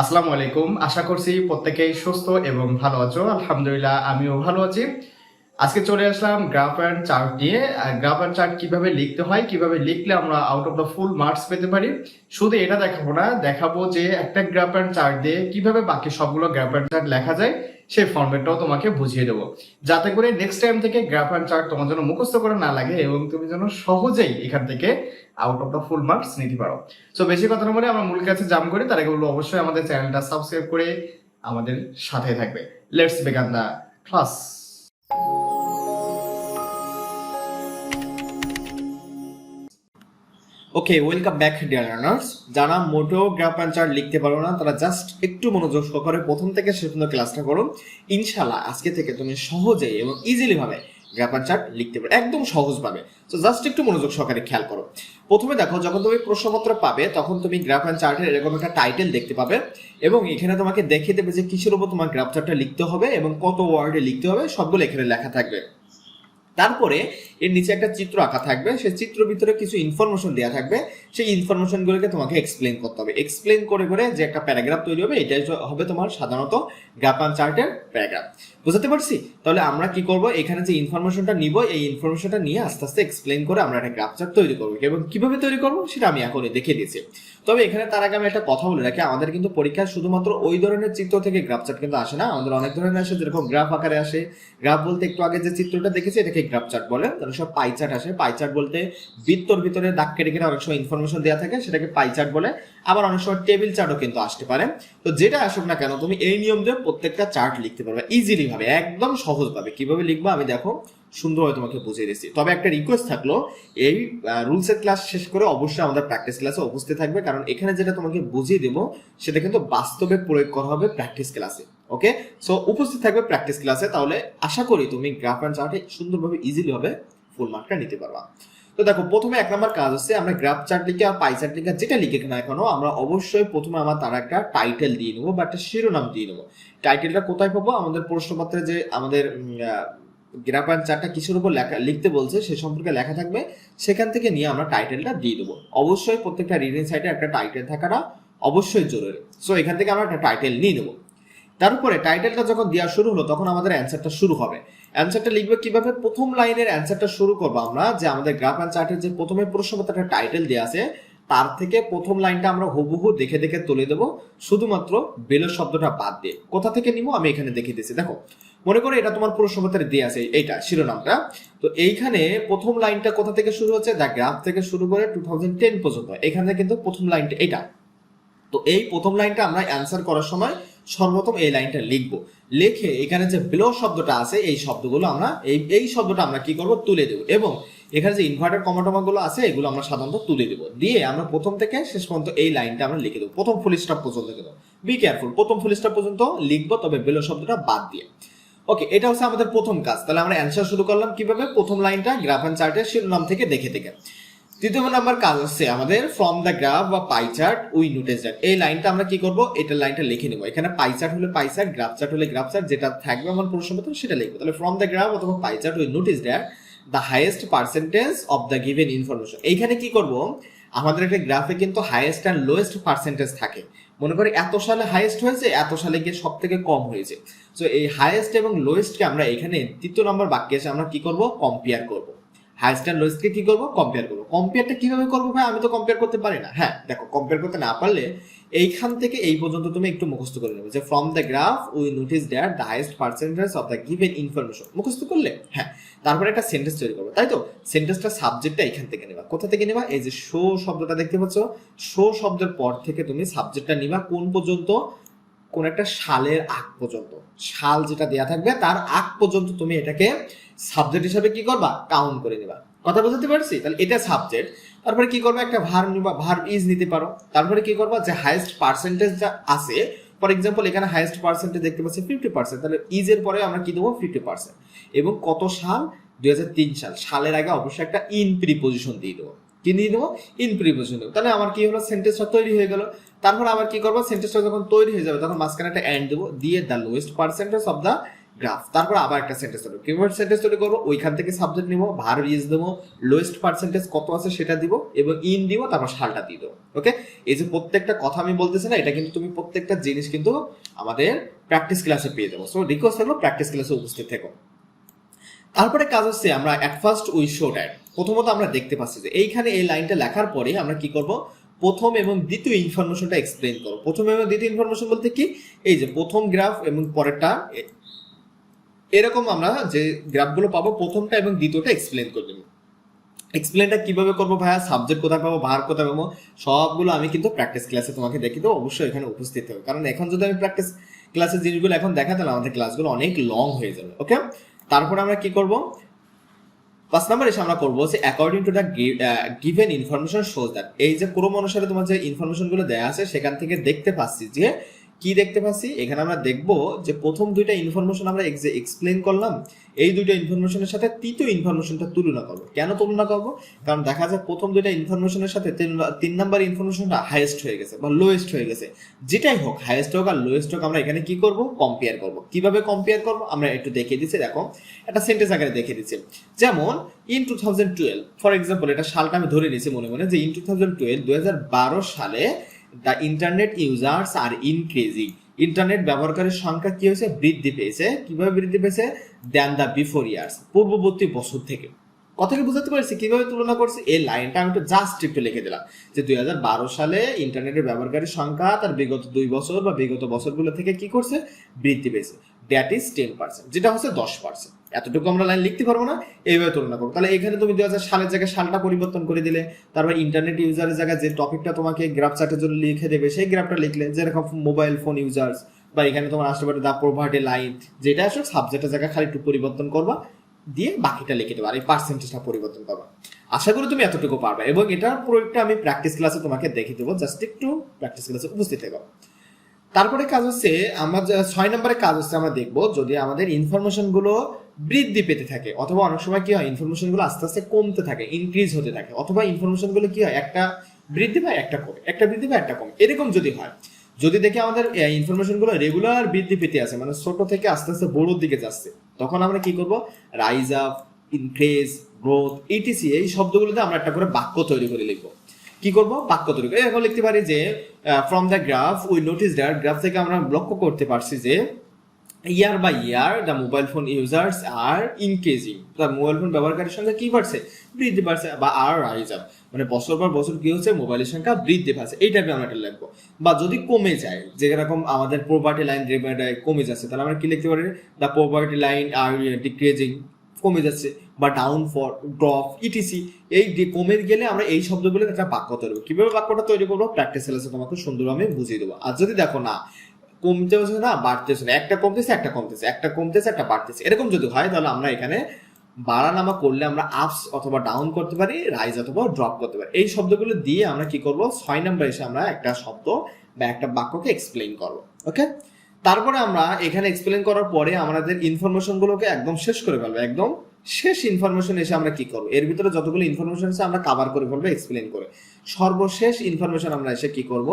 আসসালামু আলাইকুম। আশা করছি প্রত্যেকেই সুস্থ এবং ভালো আছো। আলহামদুলিল্লাহ, আমিও ভালো আছি। আজকে চলে আসলাম গ্রাফ অ্যান্ড চার্ট নিয়ে। গ্রাফ অ্যান্ড চার্ট কীভাবে লিখতে হয়, কীভাবে লিখলে আমরা out of the full marks পেতে পারি, শুধু এটা দেখাবো না। দেখাবো যে একটা গ্রাফ অ্যান্ড চার্ট দিয়ে কীভাবে বাকি সবগুলো গ্রাফ অ্যান্ড চার্ট লেখা যায়। সেই ফর্মেটটাও তোমাকে বুঝিয়ে দেবো। যাতে করে নেক্সট টাইম থেকে গ্রাফ অ্যান্ড চার্ট তোমার জন্য মুখস্থ করে না লাগে এবং তুমি যেন সহজেই এখান থেকে out of the full marks নিতে পারো। সো বেশি কথা না বলে আমরা মূল কাছে জাম করি, তার আগে বলব অবশ্যই আমাদের চ্যানেলটা সাবস্ক্রাইব করে আমাদের সাথে থাকবে। Let's begin the class okay welcome back dear learners যারা মোটেও গ্রাফ অ্যান্ড চার্ট লিখতে পারো না, তারা জাস্ট একটু মনোযোগ সহকারে প্রথম থেকে শেষ পর্যন্ত ক্লাসটা করো। ইনশাল্লাহ আজকে থেকে তুমি সহজেই এবং ইজিলি ভাবে গ্রাফ অ্যান্ড চার্ট লিখতে পারো, একদম সহজভাবে তো জাস্ট একটু মনোযোগ সহকারে খেয়াল করো। প্রথমে দেখো, যখন তুমি প্রশ্নপত্র পাবে, তখন তুমি গ্রাফ অ্যান্ড চার্টের এরকম একটা টাইটেল দেখতে পাবে এবং এখানে তোমাকে দেখিয়ে দেবে যে কিসের উপর তোমার গ্রাফ চার্টটা লিখতে হবে এবং কত ওয়ার্ডে লিখতে হবে, সবগুলো এখানে লেখা থাকবে। তারপরে এর নিচে একটা চিত্র আঁকা থাকবে। সে চিত্র ভিতরে কিছু ইনফরমেশন দেওয়া থাকবে। সেই ইনফরমেশন গুলোকে তোমাকে এক্সপ্লেন করতে হবে। এক্সপ্লেন করে করে যে একটা প্যারাগ্রাফ তৈরি হবে, এটাই হবে তোমার সাধারণত গ্রাফান চার্টের প্যারাগ্রাফ বুঝতে পারছি? তাহলে আমরা কি করব? এখানে যে ইনফরমেশনটা নিব, এই ইনফরমেশনটা নিয়ে আস্তে আস্তে এক্সপ্লেন করে আমরা একটা গ্রাফ চার্ট তৈরি করব। এবং কীভাবে তৈরি করব? সেটা আমি এখনই দেখিয়ে দিয়েছি। তবে এখানে তার আগে আমি একটা কথা বলে রাখি, আমাদের কিন্তু পরীক্ষায় শুধুমাত্র ওই ধরনের চিত্র থেকে গ্রাফ চার্ট কিন্তু আসে না। আমাদের অনেক ধরনের আসে, যেরকম গ্রাফ আকারে আসে। গ্রাফ বলতে একটু আগে যে চিত্রটা দেখেছি, এটাকে গ্রাফ চার্ট বলে। তাহলে সব পাই চার্ট আসে। পাই চার্ট বলতে বৃত্তর ভিতরে দাগ কেটে কেটে অনেক সময় দেওয়া থাকে, সেটাকে পাই চার্ট বলে। আবার অনেক সময় টেবিল চার্টও কিন্তু আসতে পারে। তো যেটা আসুক না কেন, তুমি এই নিয়ম দিয়ে প্রত্যেকটা চার্ট লিখতে পারবে ইজিলি ভাবে, একদম সহজ ভাবে কীভাবে লিখব? আমি দেখো, সুন্দরভাবে তোমাকে বুঝিয়ে দিচ্ছি। তবে একটা রিকোয়েস্ট থাকল, এই রুলসের ক্লাস শেষ করে অবশ্যই আমাদের প্র্যাকটিস ক্লাসে উপস্থিত থাকবে, কারণ এখানে যেটা তোমাকে বুঝিয়ে দেবো, সেটা কিন্তু বাস্তবে প্রয়োগ করা হবে প্র্যাকটিস ক্লাসে ওকে সো উপস্থিত থাকবে প্র্যাকটিস ক্লাসে তাহলে আশা করি তুমি গ্রাফ অ্যান্ড চার্টে সুন্দরভাবে ইজিলি হবে ফুল মার্কটা নিতে পারবা। তো দেখো, প্রথমে এক নম্বর কাজ হচ্ছে আমরা গ্রাফ চার্ট লিখে আর পাই চার্ট লিখে যেটা লিখে না এখনও, আমরা অবশ্যই প্রথমে আমার তার একটা টাইটেল দিয়ে নেব বা একটা শিরোনাম দিয়ে নেব। টাইটেলটা কোথায় পাবো? আমাদের প্রশ্নপত্রে যে আমাদের গ্রাফ অ্যান্ড চার্টটা কিসের উপর লেখা, লিখতে বলছে সে সম্পর্কে লেখা থাকবে, সেখান থেকে নিয়ে আমরা টাইটেলটা দিয়ে দেবো। অবশ্যই প্রত্যেকটা রিডিং সাইটে একটা টাইটেল থাকাটা অবশ্যই জরুরি। সো এখান থেকে আমরা একটা টাইটেল নিয়ে নেব। তারপরে টাইটেলটা যখন দেওয়া শুরু হলো, তখন আমাদের অ্যান্সারটা শুরু হবে। অ্যান্সারটা লিখবে কীভাবে? প্রথম লাইনের অ্যান্সারটা শুরু করব আমরা, যে আমাদের গ্রাফ অ্যান্ড চার্টের যে প্রথমে প্রশ্নপত্র একটা টাইটেল দেওয়া আছে, তার থেকে প্রথম লাইনটা আমরা হুবহু দেখে দেখে তুলে দেবো। শুধুমাত্র বেলো শব্দটা বাদ দিয়ে। কোথা থেকে নিবো? আমি এখানে দেখিয়ে দিচ্ছি। দেখো, মনে করো এটা তোমার প্রশ্নপত্রে দিয়ে আছে, এইটা, শিরোনামটা। তো এইখানে প্রথম লাইনটা কোথা থেকে শুরু হচ্ছে? দ্য গ্রাফ থেকে শুরু করে টু থাউজেন্ড টেন পর্যন্ত। এখানে কিন্তু প্রথম লাইনটা এটা তো এই প্রথম লাইনটা আমরা অ্যান্সার করার সময় সর্বপ্রথম এই লাইনটা লিখব। লিখে এখানে যে বিলো শব্দটা আছে, এই শব্দগুলো আমরা, এই এই শব্দটা আমরা কি করব? তুলে দেবো। এবং এখানে যে ইনভার্টার কমাটমা গুলো আছে, এগুলো আমরা সাধারণত তুলে দেবো। দিয়ে আমরা প্রথম থেকে শেষ পর্যন্ত এই লাইনটা আমরা লিখে দেবো। প্রথম ফুল স্টপ পর্যন্ত কিন্তু বি কেয়ারফুল প্রথম ফুল স্টপ পর্যন্ত লিখব, তবে বিলো শব্দটা বাদ দিয়ে। ওকে এটা হচ্ছে আমাদের প্রথম কাজ। তাহলে আমরা অ্যান্সার শুরু করলাম কীভাবে? প্রথম লাইনটা গ্রাফ অ্যান্ড চার্টের শিরোনাম থেকে দেখে দেখে। তৃতীয় নাম্বার কাজ হচ্ছে আমাদের ফ্রম দ্য গ্রাফ বা pie chart we notice that এই লাইনটা আমরা কি করব? এটা লাইনটা লিখে নেব। এখানে পাই চার্ট হলে পাই চার্ট গ্রাফ চার্ট হলে গ্রাফ চার্ট যেটা থাকবে আমার প্রশ্নপত্র সেটা লিখব। তাহলে ফ্রম দ্য গ্রাফ অথবা pie chart we notice that the highest percentage of the given information এইখানে কি করব? আমাদের একটা গ্রাফে কিন্তু হাইয়েস্ট অ্যান্ড লোয়েস্ট পার্সেন্টেজ থাকে। মনে করি এত সালে হাইয়েস্ট হয়েছে, এত সালে গিয়ে সব থেকে কম হয়েছে। তো এই হাইয়েস্ট এবং লোয়েস্টকে আমরা এখানে তৃতীয় নম্বর বাক্যে এসে আমরা কি করব? কম্পেয়ার করব। হাইস্ট অ্যান্ড লোয়েস্টকে কি করব? কম্পেয়ার করব। কম্পেয়ারটা কীভাবে করব ভাই? আমি তো কম্পেয়ার করতে পারি না। হ্যাঁ দেখো কম্পেয়ার করতে না পারলে এইখান থেকে এই পর্যন্ত তুমি একটু মুখস্থ করে নেবে যে from the graph we notice that the highest percentage of the given information মুখস্থ করলে? হ্যাঁ তারপরে একটা সেন্টেন্স তৈরি করব, তাই তো? সেন্টেন্সটা সাবজেক্টটা এখান থেকে নেবা। কোথা থেকে নেবা? এই যে শো শব্দটা দেখতে পাচ্ছ। শো শব্দের পর থেকে তুমি সাবজেক্টটা নিবা কোন পর্যন্ত? কোন একটা সালের আগ পর্যন্ত। সাল যেটা দেয়া থাকবে, তার আগ পর্যন্ত তুমি এটাকে সাবজেক্ট হিসাবে কি করবা? কাউন্ট করে নিবা। কথা বুঝতে পারছি? তাহলে এটা সাবজেক্ট তারপরে কি করবে? একটা ভার নিবা ভার ইজ নিতে পারো। তারপরে কি করবা? যে হাইয়েস্ট পার্সেন্টেজ যা আছে ফর এক্সাম্পল এখানে হাইয়েস্ট পার্সেন্টেজ দেখতে পাচ্ছি ফিফটি পার্সেন্ট তাহলে ইজের পরে আমরা কি দেবো? ফিফটি পার্সেন্ট এবং কত সাল? দুই হাজার তিন সাল। সালের আগে অবশ্যই একটা ইন প্রিপোজিশন দিয়ে দেবো। কি দিয়ে দেবো ইন প্রিপোজিশন দেবো তাহলে আমার কি হলো? সেন্টেন্সটা তৈরি হয়ে গেল। তারপর আবার কি করব? সেন্টেন্সটা যখন তৈরি হয়ে যাবে, তখন মাঝখানে একটা অ্যান্ড দেবো, দিয়ে the lowest percentage of the graph তারপর আবার একটা সেন্টেন্স তৈরি। কীভাবে সেন্টেন্স তৈরি করব, ওইখান থেকে সাবজেক্ট নিবো ভার ইউজ দেবো লোয়েস্ট পার্সেন্টেজ কত আছে সেটা দিব, এবং ইন দিব, তারপর সালটা দিয়ে দেবো। ওকে এই যে প্রত্যেকটা কথা আমি বলতেছি না, এটা কিন্তু তুমি প্রত্যেকটা জিনিস কিন্তু আমাদের প্র্যাকটিস ক্লাসে পেয়ে দেবো সো রিকোয়েস্ট হলো প্র্যাকটিস ক্লাসে উপস্থিত থেকো। তারপরে কাজ হচ্ছে আমরা at first we show that প্রথমত আমরা দেখতে পাচ্ছি যে এইখানে এই লাইনটা লেখার পরে আমরা কি করব? প্রথম এবং দ্বিতীয় ইনফরমেশনটা এক্সপ্লেন করব। প্রথম এবং দ্বিতীয় ইনফরমেশন বলতে কি? এই যে প্রথম গ্রাফ এবং পরেরটা, এরকম আমরা যে গ্রাফগুলো পাবো, প্রথমটা এবং দ্বিতীয়টা এক্সপ্লেন করে দেবো। এক্সপ্লেনটা কীভাবে করব ভাইয়া? সাবজেক্ট কোথায় পাবো? ভার কোথায় পাবো? সবগুলো আমি কিন্তু প্র্যাকটিস ক্লাসে তোমাকে দেখি দেবো। অবশ্যই এখানে উপস্থিত হবে কারণ এখন যদি আমি প্র্যাকটিস ক্লাসের জিনিসগুলো এখন দেখা দিলাম আমাদের ক্লাসগুলো অনেক লং হয়ে যাবে। ওকে তারপরে আমরা কি করব? পাঁচ নাম্বার এসে আমরা করব যে according to the given information shows that এই যে কোনো অনুসারে তোমার যে ইনফরমেশনগুলো দেওয়া আছে, সেখান থেকে দেখতে পাচ্ছি যে কি দেখতে পাচ্ছি? এখানে আমরা দেখব যে প্রথম দুইটা ইনফরমেশন আমরা এক্সপ্লেন করলাম। এই দুইটা ইনফরমেশনের সাথে তৃতীয় ইনফরমেশনটা তুলনা করব। কেন তুলনা করব? কারণ দেখা যায় প্রথম দুইটা ইনফরমেশনের সাথে তিন- নাম্বার ইনফরমেশনটা হাইয়েস্ট হয়ে গেছে বা লোয়েস্ট হয়ে গেছে। যেটাই হোক হাইয়েস্ট হোক আর লোয়েস্ট হোক, আমরা এখানে কি করব? কম্পেয়ার করব। কীভাবে কম্পেয়ার করব? আমরা একটু দেখিয়ে দিচ্ছি। দেখো, একটা সেন্টেন্স আকারে দেখিয়ে দিচ্ছি। যেমন in two thousand twelve for example এটা সালটা আমি ধরে নিয়েছি মনে মনে, যে ইন টু থাউজেন্ড টুয়েলভ দু হাজার বারো সালে the internet users are increasing internet ব্যবহারকারীর সংখ্যা কি হয়েছে? বৃদ্ধি পেয়েছে। কীভাবে বৃদ্ধি পেয়েছে? দ্যান দ্য বিফোর ইয়ার্স পূর্ববর্তী বছর থেকে। কথা কি বুঝতে পারছি, কীভাবে তুলনা করছি? এই লাইনটা আমি একটু জাস্ট একটু লিখে দিলাম। যে দুই হাজার বারো সালে ইন্টারনেটের ব্যবহারকারীর সংখ্যা তার বিগত দুই বছর বা বিগত বছরগুলো থেকে কি করছে? বৃদ্ধি পেয়েছে। দ্যাট ইজ টেন পার্সেন্ট যেটা হচ্ছে দশ পার্সেন্ট এতটুকু আমরা লাইন লিখতে পারব না, এইভাবে তুলনা করব। তাহলে এখানে তুমি দু হাজার সালের জায়গায় সালটা পরিবর্তন করে দিলে, তারপর ইন্টারনেট ইউজারের জায়গায় যে টপিকটা তোমাকে গ্রাফ চার্টের জন্য লিখে দেবে, সেই গ্রাফটা লিখলে যেরকম মোবাইল ফোন ইউজার্স বা এখানে তোমার আসতে পারে দা প্রোভার্টি লাইন যেটা আসলে সাবজেক্টের জায়গায় খালি একটু পরিবর্তন করবা, দিয়ে বাকিটা লিখে দেবো, আর এই পার্সেন্টেজটা পরিবর্তন করবা। আশা করি তুমি এতটুকু পারবে, এবং এটার প্রয়োগটা আমি প্র্যাকটিস ক্লাসে তোমাকে দেখে দেবো জাস্ট একটু প্র্যাকটিস ক্লাসে উপস্থিত থেকো। তারপরে কাজ হচ্ছে, আমার ছয় নম্বরে কাজ হচ্ছে আমরা দেখব, যদি আমাদের ইনফরমেশনগুলো বৃদ্ধি পেতে থাকে, অথবা অনেক সময় কি হয় ইনফরমেশনগুলো আস্তে আস্তে কমতে থাকে ইনক্রিজ হতে থাকে, অথবা ইনফরমেশনগুলো কি হয়, একটা বৃদ্ধি পায়, একটা কমে, একটা বৃদ্ধি পায়, একটা কমে। এরকম যদি হয়, যদি দেখি আমাদের ইনফরমেশনগুলো রেগুলার বৃদ্ধি পেতে আছে মানে ছোট থেকে আস্তে আস্তে বড়োর দিকে যাচ্ছে, তখন আমরা কি করব? Rise up increase growth etc এই শব্দগুলোতে আমরা একটা করে বাক্য তৈরি করে লিখব। কি করব? বাক্য তৈরি করে। এখন লিখতে পারি যে from the graph we notice that graph থেকে আমরা লক্ষ্য করতে পারছি যে year by year the mobile phone users are increasing the mobile phone ব্যবহারকারীর সংখ্যা কি বাড়ছে? বৃদ্ধি পাচ্ছে বা আর রাইজ আপ মানে বছর পর বছর কি হচ্ছে? মোবাইলের সংখ্যা বৃদ্ধি পাচ্ছে। এই টাইপের আমরা এটা লিখব বা যদি কমে যায় যেরকম আমাদের প্রপার্টি লাইন কমে যাচ্ছে, তাহলে আমরা কি লিখতে পারি? The property line are decreasing কমে যাচ্ছে। বা ডাউন ফর ড্রপ ইটিসি এই যে কমে গেলে আমরা এই শব্দগুলো একটা বাক্য তৈরি কীভাবে বাক্যটা তৈরি করব? প্র্যাকটিস তোমাকে সুন্দরভাবে বুঝিয়ে দেবো। আর যদি দেখো না কমতেছে না, বাড়তেছে না। একটা কমতেছে একটা কমতেছে। একটা কমতেছে, একটা বাড়তেছে। এরকম যদি হয়, তাহলে আমরা এখানে বাড়ানামা করলে আমরা আপস অথবা ডাউন করতে পারি রাইজ অথবা ড্রপ করতে পারি। এই শব্দগুলো দিয়ে আমরা কি করব? ছয় নাম্বার এসে আমরা একটা শব্দ বা একটা বাক্যকে এক্সপ্লেইন করব। ওকে তারপরে আমরা এখানে এক্সপ্লেন করার পরে আমাদের ইনফরমেশনগুলোকে একদম শেষ করে ফেলব। একদম শেষ ইনফরমেশন এসে আমরা কি করব? এর ভিতরে যতগুলো ইনফরমেশন আছে, আমরা কাভার করে ফেলব এক্সপ্লেন করে। সর্বশেষ ইনফরমেশন আমরা এসে কি করব?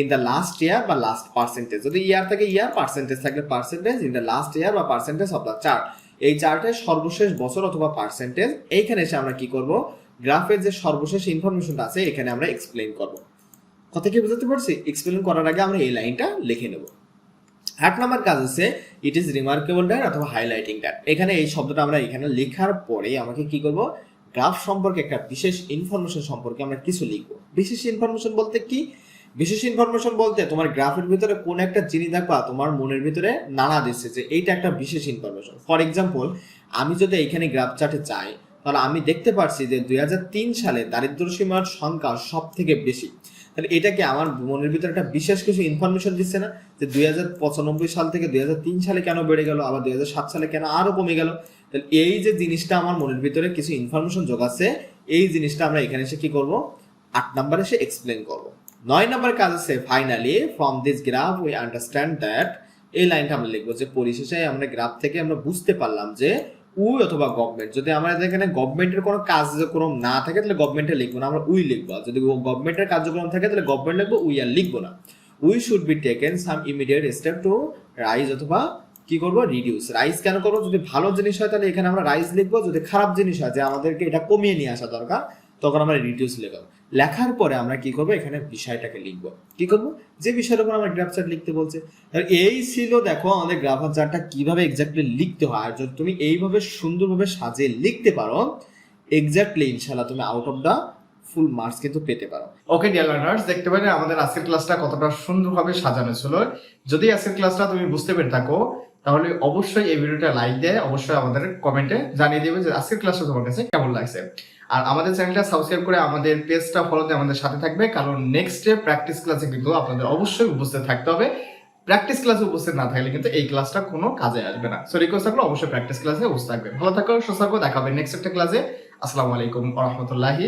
ইন দ্য লাস্ট ইয়ার বা লাস্ট পার্সেন্টেজ যদি ইয়ার থাকে ইয়ার পার্সেন্টেজ থাকলে percentage in the last year বা পার্সেন্টেজ অফ দ্য চার্ট এই চার্টের সর্বশেষ বছর অথবা পার্সেন্টেজ এইখানে এসে আমরা কি করব? গ্রাফের যে সর্বশেষ ইনফরমেশনটা আছে, এখানে আমরা এক্সপ্লেন করব। কথা কি বুঝতে পারছি? এক্সপ্লেন করার আগে আমরা এই লাইনটা লিখে নেব। আট নাম্বার কাজ হচ্ছে ইট ইজ রিমার্কেবল ড্যাট অথবা হাইলাইটিং ড্যাট এখানে এই শব্দটা আমরা এখানে লেখার পরে আমাকে কি করব? গ্রাফ সম্পর্কে একটা বিশেষ ইনফরমেশন সম্পর্কে আমরা কিছু লিখব। বিশেষ ইনফরমেশন বলতে কি? বিশেষ ইনফরমেশন বলতে তোমার গ্রাফের ভিতরে কোন একটা জিনিস দেখবা, তোমার মনের ভিতরে নাড়া দিচ্ছে যে এইটা একটা বিশেষ ইনফরমেশন ফর এক্সাম্পল আমি যদি এখানে গ্রাফ চার্টে চাই তাহলে আমি দেখতে পারছি যে দুই হাজার তিন সালে দারিদ্র সীমার সংখ্যা সব থেকে বেশি। তাহলে এটা কি আমার মনের ভিতরে একটা বিশেষ কিছু ইনফরমেশন দিচ্ছে না যে দু হাজার পঁচানব্বই সাল থেকে দু হাজার তিন সালে কেন বেড়ে গেল, আবার দু হাজার সাত সালে কেন আরও কমে গেল? তাহলে এই যে জিনিসটা আমার মনের ভিতরে কিছু ইনফরমেশন যোগাচ্ছে, এই জিনিসটা আমরা এখানে এসে কি করব? আট নাম্বার এসে এক্সপ্লেন করব। নয় নাম্বার কাজ আছে finally from this graph we understand that এই লাইনটা আমরা লিখব যে পরিশেষে আমরা গ্রাফ থেকে আমরা বুঝতে পারলাম যে উই অথবা গভর্নমেন্ট যদি আমাদের এখানে গভর্নমেন্টের কোনো কার্যক্রম না থাকে, তাহলে গভর্নমেন্টে লিখব না, আমরা উই লিখব। যদি গভর্নমেন্টের কার্যক্রম থাকে, তাহলে গভর্নমেন্ট লিখব, উই আর লিখব না। We should be taken some immediate step to rise অথবা কি করব? রিডিউস। রাইজ কেন করব? যদি ভালো জিনিস হয়, তাহলে এখানে আমরা রাইজ লিখব। যদি খারাপ জিনিস হয়, যে আমাদেরকে এটা কমিয়ে নিয়ে আসা দরকার, তখন আমরা রিডিউস লিখব। লেখার পরে আমরা কি করব? এখানে বিষয়টাকে লিখব। কি করব? যে বিষয়ের উপর আমরা গ্রাফ চার্ট লিখতে বলছে। এই ছিল দেখো আমাদের গ্রাফার চার্টটা কীভাবে এক্স্যাক্টলি লিখতে হয়। আর যদি তুমি এইভাবে সুন্দরভাবে সাজিয়ে লিখতে পারো এক্স্যাক্টলি ইনশাল্লাহ তুমি out of the full marks কিন্তু পেতে পারো। ওকে ডিয়ার লার্নার্স দেখতে পারেন আমাদের আজকের ক্লাসটা কতটা সুন্দরভাবে সাজানো ছিল। যদি আজকের ক্লাসটা তুমি বুঝতে পেরে থাকো তাহলে অবশ্যই এই ভিডিওটা লাইক দিয়ে অবশ্যই আমাদের কমেন্টে জানিয়ে দেবে যে আজকের ক্লাসটা তোমার কাছে কেমন লাগছে। আর আমাদের চ্যানেলটা সাবস্ক্রাইব করে আমাদের পেজটা ফলোতে আমাদের সাথে থাকবে, কারণ নেক্সট ডে প্র্যাকটিস ক্লাসে কিন্তু আপনাদের অবশ্যই উপস্থিত থাকতে হবে। প্র্যাকটিস ক্লাসে উপস্থিত না থাকলে কিন্তু এই ক্লাসটা কোনো কাজে আসবে না। সো রিকোয়েস্ট থাকলে অবশ্যই প্র্যাকটিস ক্লাসে উপস্থিত থাকবে। ভালো থাকো, সুস্থ থাকো, দেখা হবে নেক্সট একটা ক্লাসে আসসালামু আলাইকুম রহমতুল্লাহি